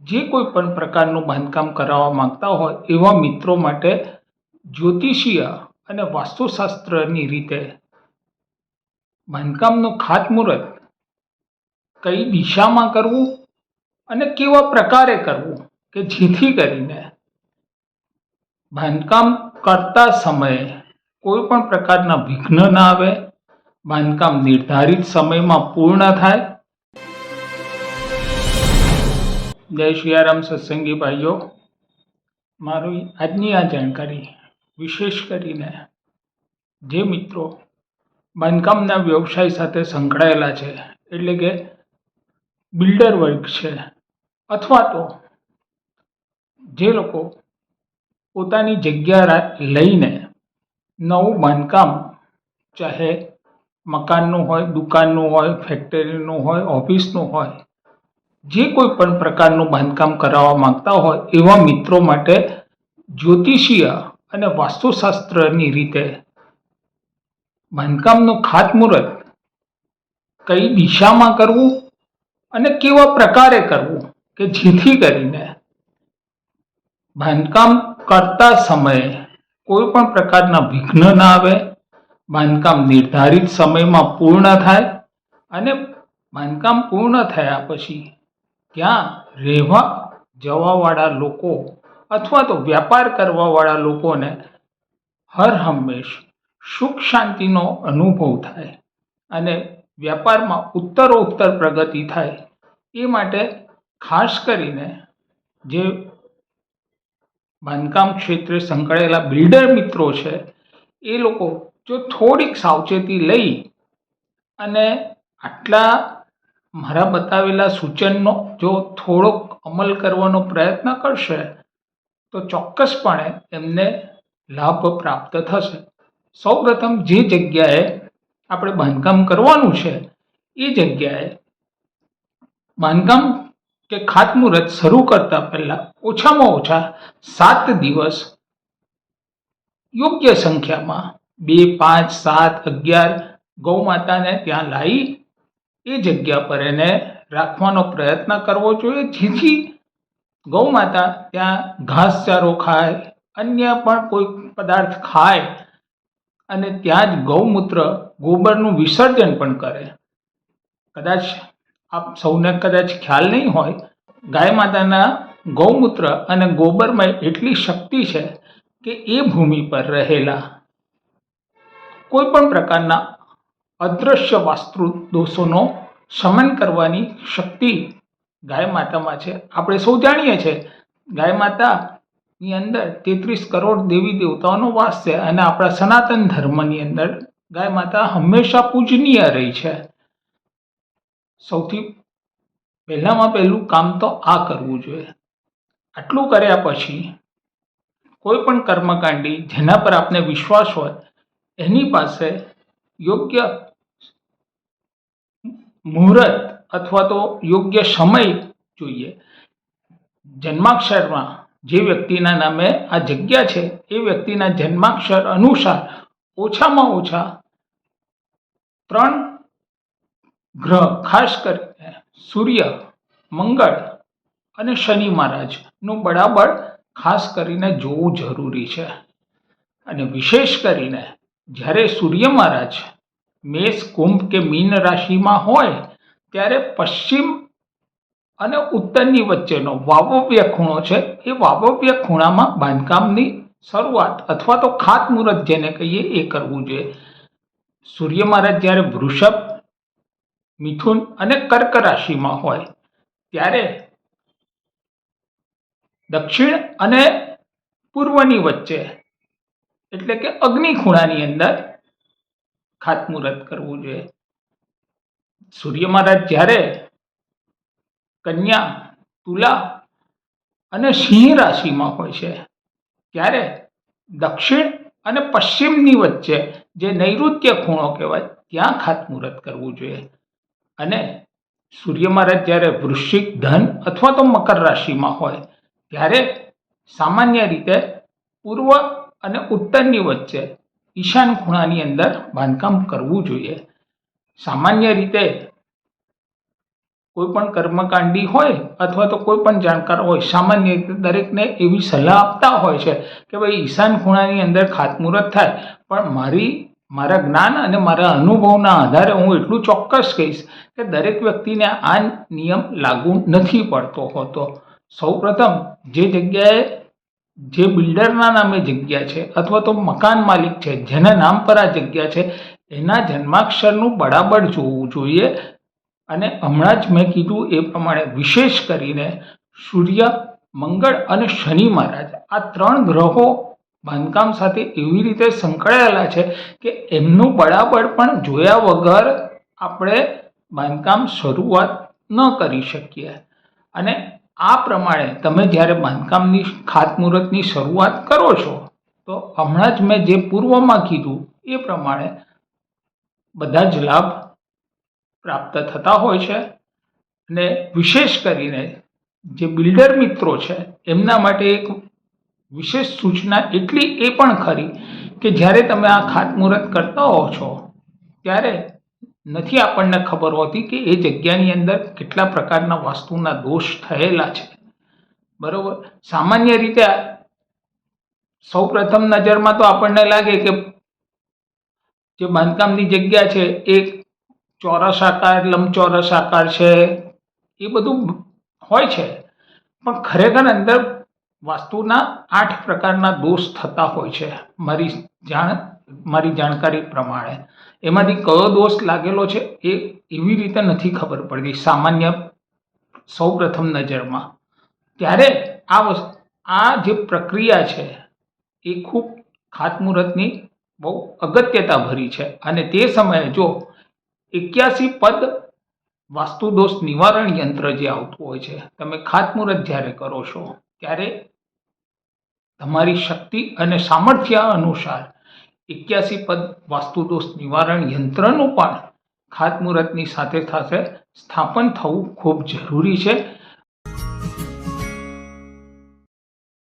જે કોઈ પણ પ્રકારનું બાંધકામ કરાવવા માંગતા હોય એવા મિત્રો માટે જ્યોતિષીય અને વાસ્તુશાસ્ત્રની રીતે બાંધકામનું ખાતમુહૂર્ત કઈ દિશામાં કરવું અને કેવા પ્રકારે કરવું કે જેથી કરીને બાંધકામ કરતા સમયે કોઈ પણ પ્રકારના વિઘ્ન ના આવે, બાંધકામ નિર્ધારિત સમયમાં પૂર્ણ થાય જય શિયારામ સત્સંગી ભાઈઓ. મારી આજની આ જાણકારી વિશેષ કરીને જે મિત્રો બાંધકામના વ્યવસાય સાથે સંકળાયેલા છે, એટલે કે બિલ્ડર વર્ગ છે, અથવા તો જે લોકો પોતાની જગ્યા લઈને નવું બાંધકામ, ચાહે મકાનનું હોય, દુકાનનું હોય, ફેક્ટરીનું હોય, ઓફિસનું હોય જે કોઈ પણ પ્રકારનું બાંધકામ કરાવવા માંગતા હોય એવા મિત્રો માટે જ્યોતિષીય અને વાસ્તુશાસ્ત્રની રીતે બાંધકામનું ખાતમુહૂર્ત કઈ દિશામાં કરવું અને કેવા પ્રકારે કરવું કે જેથી કરીને બાંધકામ કરતા સમયે કોઈ પણ પ્રકારના વિઘ્ન ના આવે, બાંધકામ નિર્ધારિત સમયમાં પૂર્ણ થાય અને બાંધકામ પૂર્ણ થયા પછી ત્યાં રહેવા જવાવાળા લોકો અથવા તો વ્યાપાર કરવાવાળા લોકોને હર હંમેશ સુખ શાંતિનો અનુભવ થાય અને વ્યાપારમાં ઉત્તરોત્તર પ્રગતિ થાય એ માટે ખાસ કરીને જે બાંધકામ ક્ષેત્રે સંકળાયેલા બિલ્ડર મિત્રો છે, એ લોકો જો થોડીક સાવચેતી લઈ અને આટલા મારા બતાવેલા સૂચનનો જો થોડોક અમલ કરવાનો પ્રયત્ન કરશે, તો ચોક્કસપણે એમને લાભ પ્રાપ્ત થશે. સૌપ્રથમ જે જગ્યાએ આપણે બાંધકામ કરવાનું છે, એ જગ્યાએ બાંધકામ કે ખાતમુહૂર્ત શરૂ કરતા પહેલાં ઓછામાં ઓછા સાત દિવસ યોગ્ય સંખ્યામાં બે, પાંચ, સાત, અગિયાર ગૌ માતાને ત્યાં લાવી એ જગ્યા પર એને રાખવાનો પ્રયત્ન કરવો જોઈએ. જેથી ગૌ માતા ત્યાં ઘાસચારો ખાય, અન્ય પણ કોઈ પદાર્થ ખાય અને ત્યાં જ ગૌમૂત્ર ગોબરનું વિસર્જન પણ કરે. કદાચ આપ સૌને કદાચ ખ્યાલ નહીં હોય, ગાય માતાના ગૌમૂત્ર અને ગોબરમાં એટલી શક્તિ છે કે એ ભૂમિ પર રહેલા કોઈ પણ પ્રકારના અદૃશ્ય વાસ્તુ દોષોનો શમન કરવાની શક્તિ ગાય માતામાં છે. આપણે સૌ જાણીએ છીએ, ગાય માતાની અંદર તેત્રીસ કરોડ દેવી દેવતાઓનો વાસ છે અને આપણા સનાતન ધર્મની અંદર ગાય માતા હંમેશા પૂજનીય રહી છે. સૌથી પહેલામાં પહેલું કામ તો આ કરવું જોઈએ. આટલું કર્યા પછી કોઈ પણ કર્મકાંડી જેના પર આપને વિશ્વાસ હોય, એની પાસે યોગ્ય મુહૂર્ત અથવા તો યોગ્ય સમય જોઈએ. જન્માક્ષરમાં જે વ્યક્તિના નામે આ જગ્યા છે, એ વ્યક્તિના જન્માક્ષર અનુસાર ઓછામાં ઓછા ત્રણ ગ્રહ, ખાસ કરીને સૂર્ય, મંગળ અને શનિ મહારાજનું બરાબર ખાસ કરીને જોવું જરૂરી છે. અને વિશેષ કરીને જ્યારે સૂર્ય મહારાજ મેષ કુંભ કે મીન રાશિમાં હોય, ત્યારે પશ્ચિમ અને ઉત્તરની વચ્ચેનો વાવવ્ય ખૂણો છે, એ વાવવ્ય ખૂણામાં બાંધકામની શરૂઆત અથવા તો ખાતમુહૂર્ત જેને કહીએ એ કરવું જોઈએ. સૂર્ય મહારાજ જ્યારે વૃષભ, મિથુન અને કર્ક રાશિમાં હોય, ત્યારે દક્ષિણ અને પૂર્વની વચ્ચે, એટલે કે અગ્નિ ખૂણાની અંદર ખાતમુહૂર્ત કરવું જોઈએ. સૂર્ય મહારાજ જ્યારે કન્યા, તુલા અને સિંહ રાશિમાં હોય છે, ત્યારે દક્ષિણ અને પશ્ચિમની વચ્ચે જે નૈઋત્ય ખૂણો કહેવાય, ત્યાં ખાતમુહૂર્ત કરવું જોઈએ. અને સૂર્ય મહારાજ જ્યારે વૃશ્ચિક ધન અથવા તો મકર રાશિમાં હોય, ત્યારે સામાન્ય રીતે પૂર્વ અને ઉત્તરની વચ્ચે ઈશાન ખૂણાની અંદર બાંધકામ કરવું જોઈએ. સામાન્ય રીતે કોઈ પણ કર્મકાંડી હોય અથવા તો કોઈ પણ જાણકાર હોય, સામાન્ય રીતે દરેકને એવી સલાહ આપતા હોય છે કે ભાઈ, ઈશાન ખૂણાની અંદર ખાતમુહૂર્ત થાય, પણ મારી, મારા જ્ઞાન અને મારા અનુભવના આધારે હું એટલું ચોક્કસ કહીશ કે દરેક વ્યક્તિને આ નિયમ લાગુ નથી પડતો હોતો. સૌપ્રથમ, જે જગ્યાએ જે બિલ્ડરના નામે જગ્યા છે અથવા તો મકાન માલિક છે, જેના નામ પર આ જગ્યા છે, એના જન્માક્ષરનું બરાબર જોવું જોઈએ. અને હમણાં જ મેં કીધું એ પ્રમાણે વિશેષ કરીને સૂર્ય, મંગળ અને શનિ મહારાજ આ ત્રણ ગ્રહો બાંધકામ સાથે એવી રીતે સંકળાયેલા છે કે એમનું બરાબર પણ જોયા વગર આપણે બાંધકામ શરૂઆત ન કરી શકીએ. અને આ પ્રમાણે તમે જ્યારે બાંધકામની ખાતમુહૂર્તની શરૂઆત કરો છો, તો હમણાં જ મેં જે પૂર્વમાં કીધું, એ પ્રમાણે બધા જ લાભ પ્રાપ્ત થતા હોય છે. અને વિશેષ કરીને જે બિલ્ડર મિત્રો છે, એમના માટે એક વિશેષ સૂચના એટલી એ પણ ખરી કે જ્યારે તમે આ ખાતમુહૂર્ત કરતા હો છો, ત્યારે નથી આપણને ખબર હોતી કે એ જગ્યાની અંદર કેટલા પ્રકારના વાસ્તુના દોષ થયેલા છે. બરોબર? સામાન્ય રીતે સૌ પ્રથમ નજરમાં તો આપણને લાગે કે જે બાંધકામની જગ્યા છે એ ચોરસ આકાર, લંબચોરસ આકાર છે, એ બધું હોય છે. પણ ખરેખર અંદર વાસ્તુના આઠ પ્રકારના દોષ થતા હોય છે. મારી જાણ મારી જાણકારી પ્રમાણે. એમાંથી કયો દોષ લાગેલો છે એ એવી રીતે નથી ખબર પડતી, સામાન્ય સૌ પ્રથમ નજરમાં. ત્યારે આ વસ્તુ આ જે પ્રક્રિયા છે એ ખૂબ ખાતમુહૂર્તની બહુ અગત્યતા ભરી છે. અને તે સમયે જો એક્યાસી પદ વાસ્તુદોષ નિવારણ યંત્ર જે આવતું હોય છે, તમે ખાતમુહૂર્ત જ્યારે કરો છો, ત્યારે તમારી શક્તિ અને સામર્થ્ય અનુસાર એક્યાસી પદ વાસ્તુદોષ નિવારણ યંત્રનું પણ ખાતમુહૂર્તની સાથે સાથે સ્થાપન થવું ખૂબ જરૂરી છે.